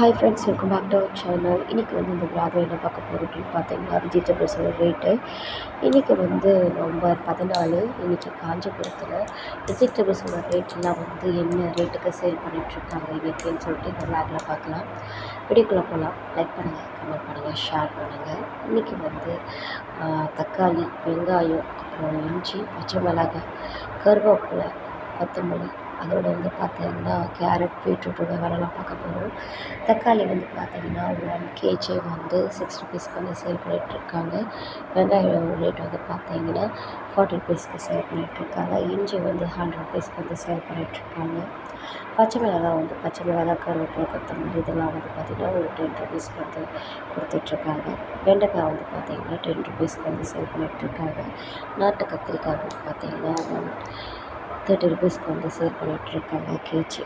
Hi friends welcome back to our channel இன்றைக்கி வந்து இந்த vlog-ல என்ன பார்க்க போகிறோம் அப்படின்னு பார்த்தீங்கன்னா வெஜிடபிள்ஸோட ரேட்டு இன்றைக்கி வந்து நவம்பர் பதினாலு இன்றைக்கி காஞ்சிபுரத்தில் வெஜிடபிள்ஸோட ரேட்லாம் வந்து என்ன ரேட்டுக்கு சேல் பண்ணிகிட்ருக்காங்க இன்றைக்கின்னு சொல்லிட்டு இந்த vlog-ல பார்க்கலாம். வீடியோக்குள்ளே போகலாம் லைக் பண்ணுங்கள் கமெண்ட் பண்ணுங்கள் ஷேர் பண்ணுங்கள் இன்றைக்கி வந்து தக்காளி வெங்காயம் அப்புறம் இஞ்சி பச்சை மிளகாய் கருவேப்பிலை கொத்தமல்லி அதோடு வந்து பார்த்தீங்கன்னா கேரட் பீட்ரூட்டோட விலைலாம் பார்க்க போகிறோம் தக்காளி வந்து பார்த்தீங்கன்னா ஒன் கேஜி வந்து சிக்ஸ் ருபீஸ்க்கு வந்து சேல் பண்ணிகிட்ருக்காங்க வெங்காயம் ரேட் வந்து பார்த்தீங்கன்னா ஃபார்ட்டி ருபீஸ்க்கு சேல் பண்ணிகிட்ருக்காங்க இஞ்சி வந்து ஹண்ட்ரட் ருபீஸ்க்கு வந்து சேல் பண்ணிகிட்ருக்காங்க பச்சை மிளகாய் வந்து பச்சை மிளகாய் கருவேப்பிலை கொத்தமல்லி இதெல்லாம் வந்து பார்த்திங்கன்னா ஒரு டென் ருபீஸ்க்கு வந்து கொடுத்துட்ருக்காங்க. வெண்டைக்காய் வந்து பார்த்திங்கன்னா டென் ருபீஸ்க்கு வந்து சேல் பண்ணிகிட்ருக்காங்க நாட்டு கத்திரிக்காய் வந்து பார்த்திங்கன்னா தேர்ட்டி ருபீஸ்க்கு வந்து சேல் பண்ணிகிட்ருக்காங்க கேஜி